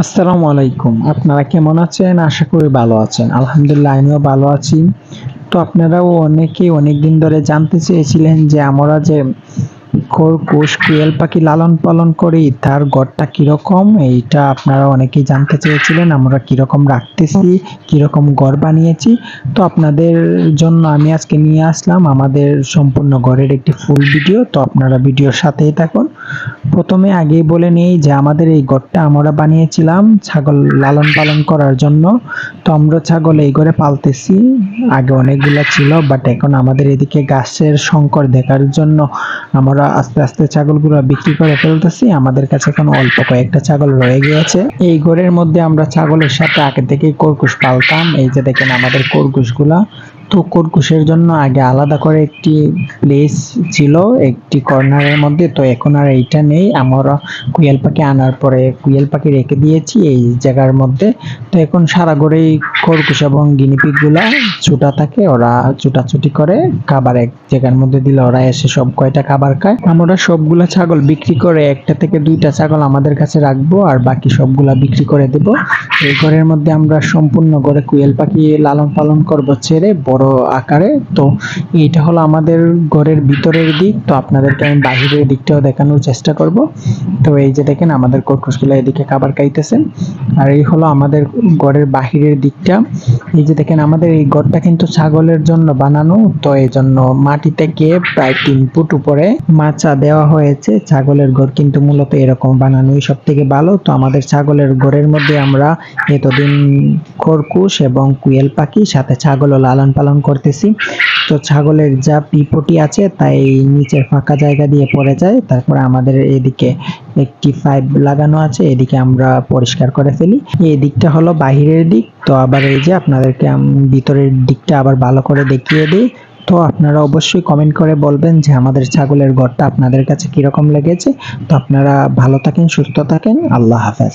আসসালামু আলাইকুম। আপনারা কেমন আছেন? আশা করি ভালো আছেন। আলহামদুলিল্লাহ, আমিও ভালো আছি। তো আপনারাও অনেকেই অনেকদিন ধরে জানতে চেয়েছিলেন যে আমরা যে খরগোশ, কোয়েল পাখি লালন পালন করি, তার গড়টা কীরকম? এইটা আপনারা অনেকেই জানতে চেয়েছিলেন, আমরা কীরকম রাখতেছি, কীরকম গড় বানিয়েছি। তো আপনাদের জন্য আমি আজকে নিয়ে আসলাম আমাদের সম্পূর্ণ ঘরের একটি ফুল ভিডিও তো আপনারা ভিডিওর সাথেই থাকুন। প্রথমে আগেই বলে নিই যে আমাদের এই ঘরটা আমরা বানিয়েছিলাম ছাগল লালন পালন করার জন্য। তো আমরা ছাগল এই ঘরে পালতেছি। আগে অনেকগুলা ছিল বাট এখন আমাদের এদিকে গাছের সংকট দেখার জন্য আমরা আস্তে আস্তে ছাগলগুলো বিক্রি করে ফেলতেছি। আমাদের কাছে এখন অল্প কয়েকটা ছাগল রয়ে গিয়েছে। এই ঘরের মধ্যে আমরা ছাগলের সাথে আগে থেকে কর্কুশ পালতাম। এই যে দেখেন আমাদের কর্কুশগুলা তো কর্কুশের জন্য আগে আলাদা করে একটি প্লেস ছিল, একটি কর্নারের মধ্যে। তো এখন আর এইটা নেই। আমরা কুয়েল পাখি আনার পরে কুয়েল পাখি রেখে দিয়েছি এই জায়গার মধ্যে। তো এখন সারা ঘরেই খরগোশ এবং গিনিপিগগুলা ছুটা থাকে। ওরা ছুটাছুটি করে। খাবার এক জায়গার মধ্যে দিলে ওরা এসে সব কয়টা খাবার খায়। আমরা সবগুলা ছাগল বিক্রি করে একটা থেকে দুইটা ছাগল আমাদের কাছে রাখব আর বাকি সবগুলা বিক্রি করে দেব। এই ঘরের মধ্যে আমরা সম্পূর্ণ ঘরে কুয়েল পাখি লালন পালন করব ছেড়ে বড় আকারে। তো এইটা হলো আমাদের ঘরের ভিতরের দিক। তো আপনাদেরকে আমি বাহিরের দিকটাও দেখানোর চেষ্টা করব। তো এই যে দেখেন, আমাদের কর্কশগুলো এদিকে খাবার খাইতেছেন। আর এই হলো আমাদের ঘরের বাহিরের দিকটা। এই যে দেখেন, আমাদের এই ঘরটা কিন্তু ছাগলের জন্য বানানো। তো এই জন্য মাটিতে গিয়ে প্রায় তিন ফুট উপরে মাচা দেওয়া হয়েছে। ছাগলের ঘর কিন্তু মূলত এরকম বানানোই সব থেকে ভালো। তো আমাদের ছাগলের ঘরের মধ্যে আমরা এতদিন খরকুশ এবং কুয়েল পাখি, সাথে ছাগলও লালন পালন করতেছি। তো ছাগলের যা পিপটি আছে, তাই নিচের ফাঁকা জায়গা দিয়ে পড়ে যায়। তারপরে আমাদের এদিকে একটি পাইপ লাগানো আছে, এদিকে আমরা পরিষ্কার করে ফেলি। এই দিকটা হলো বাহিরের দিক। তো আবার এই যে আপনাদেরকে ভিতরের দিকটা আবার ভালো করে দেখিয়ে দিই। তো আপনারা অবশ্যই কমেন্ট করে বলবেন যে আমাদের ছাগলের ঘরটা আপনাদের কাছে কীরকম লেগেছে। তো আপনারা ভালো থাকেন, সুস্থ থাকেন। আল্লাহ হাফেজ।